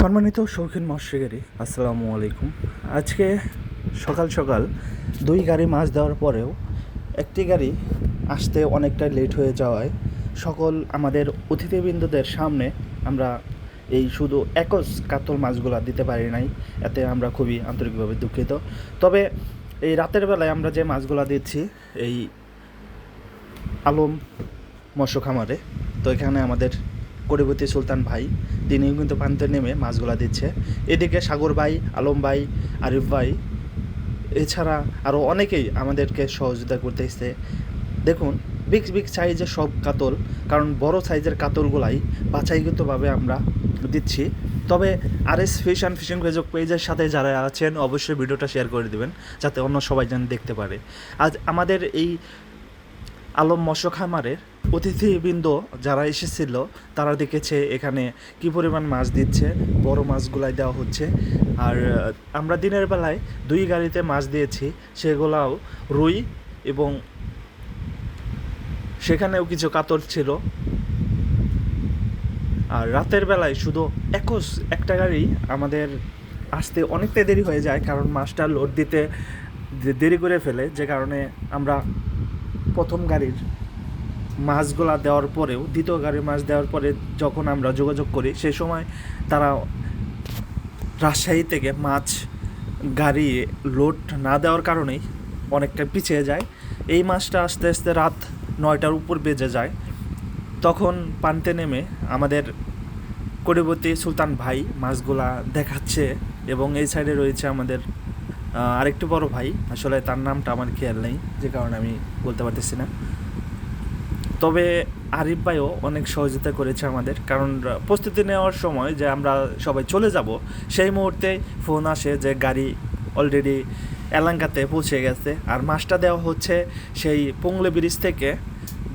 সম্মানিত শৌখিন মৎস্যকারী আসসালামু আলাইকুম। আজকে সকাল সকাল দুই গাড়ি মাছ দেওয়ার পরেও একটি গাড়ি আসতে অনেকটা লেট হয়ে যাওয়ায় সকল আমাদের অতিথিবৃন্দদের সামনে আমরা এই শুধু একজ কাতল মাছগুলো দিতে পারি নাই, এতে আমরা খুবই আন্তরিকভাবে দুঃখিত। তবে এই রাতের বেলায় আমরা যে মাছগুলো দিচ্ছি, এই আলম মৎস্য খামারে, তো এখানে আমাদের করিবতী সুলতান ভাই তিনিও কিন্তু পানিতে নেমে মাছগুলা দিচ্ছে। এদিকে সাগর ভাই, আলম ভাই, আরিফ ভাই, এছাড়া আরও অনেকেই আমাদেরকে সহযোগিতা করতে করতেছে দেখুন বিগ বিগ সাইজের সব কাতল, কারণ বড় সাইজের কাতলগুলাই বাছাইগতভাবে আমরা দিচ্ছি। তবে R S fish and fishing Facebook পেজের সাথে যারা আছেন, অবশ্যই ভিডিওটা শেয়ার করে দেবেন, যাতে অন্য সবাই যেন দেখতে পারে। আজ আমাদের এই আলম মৎস্য খামারের অতিথিবৃন্দ যারা এসেছিল, তারা দেখেছে এখানে কি পরিমাণ মাছ দিচ্ছে, বড় মাছগুলাই দেওয়া হচ্ছে। আর আমরা দিনের বেলায় দুই গাড়িতে মাছ দিয়েছি, সেগুলাও রুই এবং সেখানেও কিছু কাতর ছিল। আর রাতের বেলায় শুধু একস, একটা গাড়ি আমাদের আসতে অনেকটা দেরি হয়ে যায়, কারণ মাছটা লোড দিতে দেরি করে ফেলে, যে কারণে আমরা প্রথম গাড়ির মাছগুলা দেওয়ার পরেও, দ্বিতীয় গাড়ির মাছ দেওয়ার পরে যখন আমরা যোগাযোগ করি সেই সময় তারা রাজশাহী থেকে মাছ, গাড়ি লোড না দেওয়ার কারণেই অনেকটা পিছিয়ে যায়। এই মাছটা আস্তে আস্তে রাত নয়টার উপর বেজে যায়। তখন পানিতে নেমে আমাদের করিবতী সুলতান ভাই মাছগুলা দেখাচ্ছে এবং এই সাইডে রয়েছে আমাদের আরেকটু বড় ভাই, আসলে তার নামটা আমার খেয়াল নেই, যে কারণে আমি বলতে পারতেছি না। তবে আরিফ ভাইও অনেক সহযোগিতা করেছে আমাদের, কারণ প্রস্তুতি নেওয়ার সময় যে আমরা সবাই চলে যাব, সেই মুহূর্তে ফোন আসে যে গাড়ি অলরেডি এলাঙ্কাতে পৌঁছে গেছে। আর মাছটা দেওয়া হচ্ছে সেই পুংলে ব্রিজ থেকে,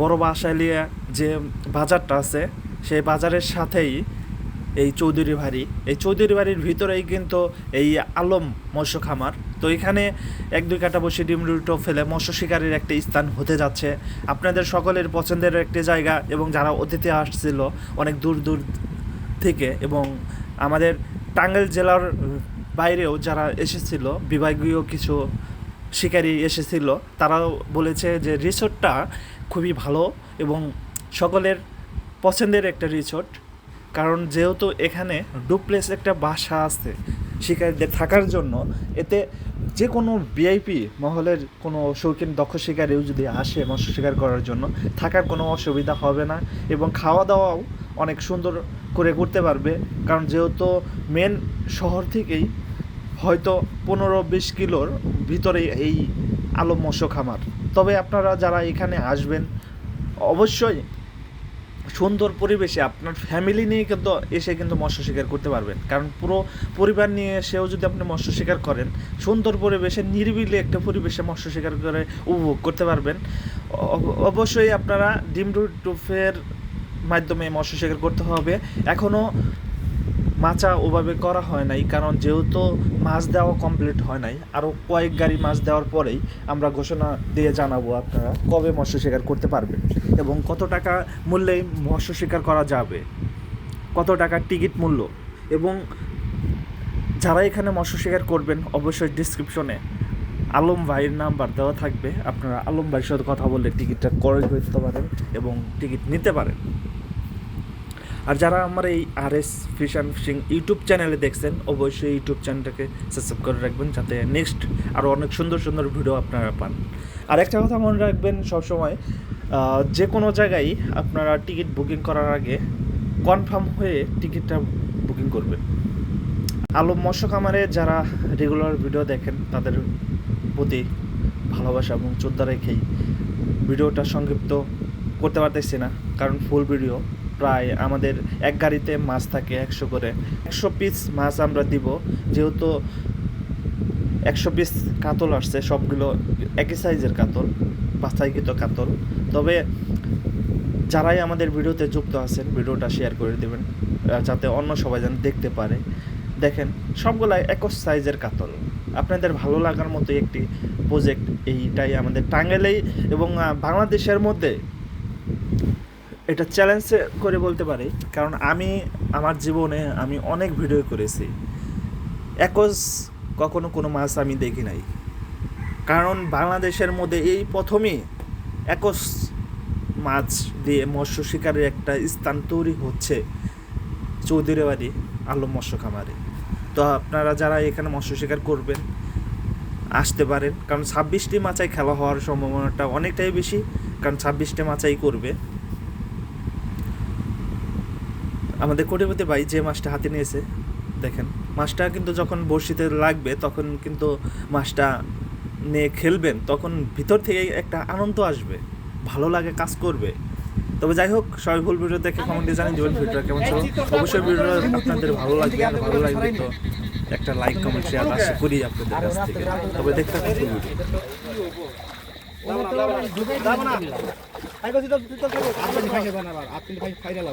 বড় বাসালিয়া যে বাজারটা আছে, সেই বাজারের সাথেই এই চৌধুরী বাড়ি। এই চৌধুরী বাড়ির ভিতরেই কিন্তু এই আলম মৎস্য খামার। তো এখানে এক, দুই কাটা বসে ডিম রুটো ফেলে মৎস্য শিকারের একটি স্থান হতে যাচ্ছে। আপনাদের সকলের পছন্দের একটি জায়গা এবং যারা অতিথি আসছিল অনেক দূর দূর থেকে এবং আমাদের টাঙ্গাইল জেলার বাইরেও যারা এসেছিল, বিভাগীয় কিছু শিকারী এসেছিল, তারাও বলেছে যে রিসোর্টটা খুবই ভালো এবং সকলের পছন্দের একটা রিসোর্ট কারণ যেহেতু এখানে ডুপ্লেস একটা বাসা আছে, শিকারীদের থাকার জন্য, এতে যে কোনো ভিআইপি মহলের কোনো শৌখিন দক্ষ শিকারীও যদি আসে মৎস্য শিকার করার জন্য, থাকার কোনো অসুবিধা হবে না এবং খাওয়া দাওয়াও অনেক সুন্দর করে করতে পারবে। কারণ যেহেতু মেন শহর থেকেই হয়তো পনেরো বিশ কিলোর ভিতরে এই আলো মৎস্য খামার। তবে আপনারা যারা এখানে আসবেন, অবশ্যই সুন্দর পরিবেশে আপনার ফ্যামিলি নিয়ে কিন্তু এসে কিন্তু মৎস্য শিকার করতে পারবেন। কারণ পুরো পরিবার নিয়ে এসেও যদি আপনি মৎস্য শিকার করেন, সুন্দর পরিবেশে, নিরিবিলি একটা পরিবেশে মৎস্য শিকার করে উপভোগ করতে পারবেন। অব- অবশ্যই আপনারা ডিম টুফের মাধ্যমে মৎস্য শিকার করতে হবে। এখনও মাচা ওভাবে করা হয় নাই, কারণ যেহেতু মাছ দেওয়া কমপ্লিট হয় নাই আরও কয়েক গাড়ি মাছ দেওয়ার পরেই আমরা ঘোষণা দিয়ে জানাব আপনারা কবে মৎস্য শিকার করতে পারবেন এবং কত টাকা মূল্যে মৎস্য শিকার করা যাবে, কত টাকা টিকিট মূল্য এবং যারা এখানে মৎস্য শিকার করবেন, অবশ্যই ডিসক্রিপশনে আলম ভাইয়ের নাম্বার দেওয়া থাকবে। আপনারা আলম ভাইয়ের সাথে কথা বলে টিকিটটা ক্রয় করতে পারেন এবং টিকিট নিতে পারেন। আর যারা আমার এই R S fish and fishing YouTube চ্যানেলে দেখছেন, অবশ্যই ইউটিউব চ্যানেলটাকে সাবস্ক্রাইব করে রাখবেন, যাতে নেক্সট আরও অনেক সুন্দর সুন্দর ভিডিও আপনারা পান। আর একটা কথা মনে রাখবেন, সবসময় যে কোনো জায়গায় আপনারা টিকিট বুকিং করার আগে কনফার্ম হয়ে টিকিটটা বুকিং করবেন। আলম মৎস্য খামারে যারা রেগুলার ভিডিও দেখেন, তাদের প্রতি ভালোবাসা এবং শ্রদ্ধা রেখেই ভিডিওটা সংক্ষিপ্ত করতে পারতেছি না, কারণ ফুল ভিডিও প্রায় আমাদের এক গাড়িতে মাছ থাকে একশো করে। একশো পিস মাছ আমরা দিব, যেহেতু একশো পিস কাতল আসছে, সবগুলো একই সাইজের কাতল, বাছাইকৃত কাতল। তবে যারাই আমাদের ভিডিওতে যুক্ত আছেন, ভিডিওটা শেয়ার করে দেবেন যাতে অন্য সবাই যেন দেখতে পারে। দেখেন সবগুলাই একই সাইজের কাতল। আপনাদের ভালো লাগার মতো একটি প্রজেক্ট এইটাই আমাদের টাঙ্গাইলেই এবং বাংলাদেশের মধ্যে এটা চ্যালেঞ্জ করে বলতে পারি, কারণ আমি, আমার জীবনে আমি অনেক ভিডিও করেছি। একজ কখনো কোনো মাছ আমি দেখি নাই। কারণ বাংলাদেশের মধ্যে এই প্রথমেই একস মাছ দিয়ে মৎস্য শিকারের একটা স্থান তৈরি হচ্ছে চৌধুরী বাড়ি আলম মৎস্য খামারে। তো আপনারা যারা এখানে মৎস্য শিকার করবেন, আসতে পারেন। কারণ ছাব্বিশটি মাচাই খেলা হওয়ার সম্ভাবনাটা অনেকটাই বেশি, কারণ ছাব্বিশটি মাচাই করবে। আমাদের কোটিপতি ভাই যে মাছটা হাতে নিয়েছে দেখেন মাছটা কিন্তু যখন বড়শিতে লাগবে তখন কিন্তু মাছটা নিয়ে খেলবেন তখন ভিতর থেকে একটা আনন্দ আসবে ভালো লাগে কাজ করবে। তবে যাই হোক সবাই ভুল ভিডিও দেখে কমেন্টে জানিয়ে দেবেন ভিডিওটা কেমন ছিল? অবশ্যই ভিডিওটা আপনাদের ভালো লাগবে আর ভালো লাগবে তো একটা লাইক কমেন্ট শেয়ার আশা করি আপনাদের কাছ থেকে। তবে দেখতে থাকুন ভিডিও ছেড়ে দেন ছেড়ে দেন জায়গা জায়গা জায়গা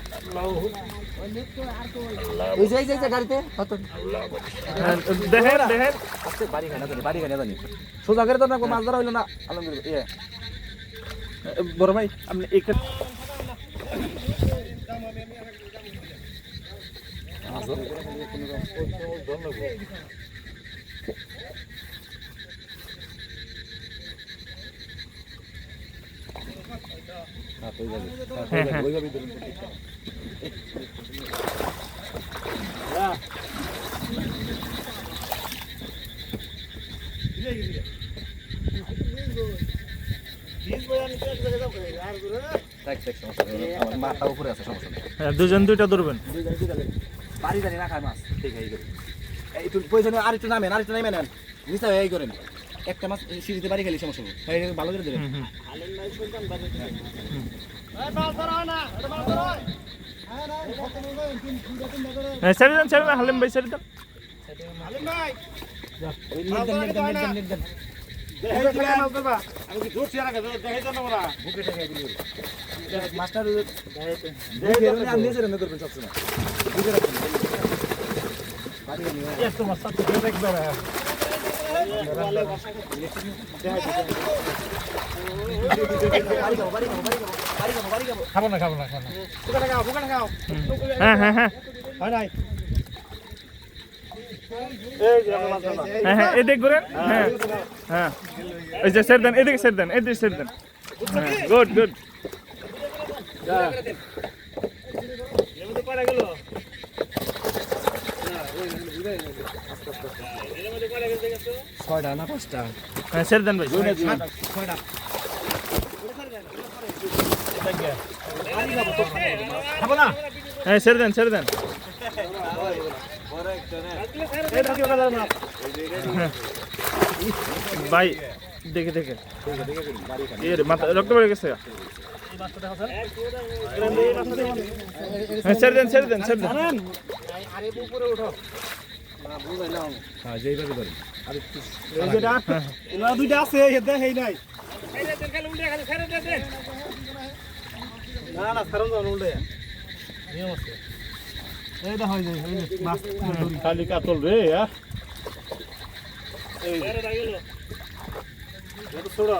সোজা করে তো না মাছ ধরা হইল না আলমগীর ইয়ে বড় ভাই আপনি এখানে হ্যাঁ হ্যাঁ দেখ দেখ সমস্যা নেই আমার মাথা উপরে আছে সমস্যা নেই হ্যাঁ। দুজন দুইটা ধরবেন। বাড়ি জানি না খায় মাছ। ঠিক আছে আর একটু নামেন আর একটু নামেন নেন। নিচে এই করেন। একটা মাছ সিঁড়িতে বাড়ি খেলি সমস্যা নেই। ভালো করে হ্যাঁ ছেড়ে দেন দেন হালিম ভাই দেন। মাস্টার করবেন সবসময় খাব না খাব না খাব না। হ্যাঁ হ্যাঁ হ্যাঁ। হয় নাই হ্যাঁ হ্যাঁ এদিকে ঘুরেন। হ্যাঁ হ্যাঁ। এই যে ছেড়ে দেন এদিকে ছেড়ে দেন এদিকে ছেড়ে দেন। হ্যাঁ গুড গুড। ছয়টা না পাঁচটা? হ্যাঁ ছেড়ে দেন ভাই। ছয়টা। হ্যাঁ ছেড়ে দেন ছেড়ে দেন। ভাই দেখে দেখে। রক্ত বেড়ে গেছে। হ্যাঁ ছেড়ে দেন ছেড়ে দেন ছেড়ে দেন। হ্যাঁ যেইভাবে ধরেন দুইটা আছে হেই নাই। না না সারন যাও উল্টে। এইটা হয়ে যায় হয়ে যায় খালি কাতল রে হ্যাঁ ছোড়া।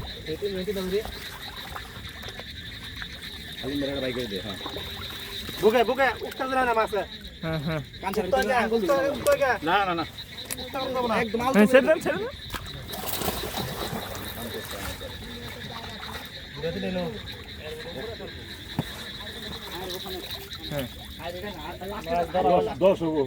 খালি মেরে বাই করে দে হ্যাঁ। বুকে বুকে উত্তর দিলা না মাছ? হ্যাঁ হ্যাঁ। কানসার আঙ্গুল না না না। একদম ছেড়ে দেন ছেড়ে দেন। দশ হব।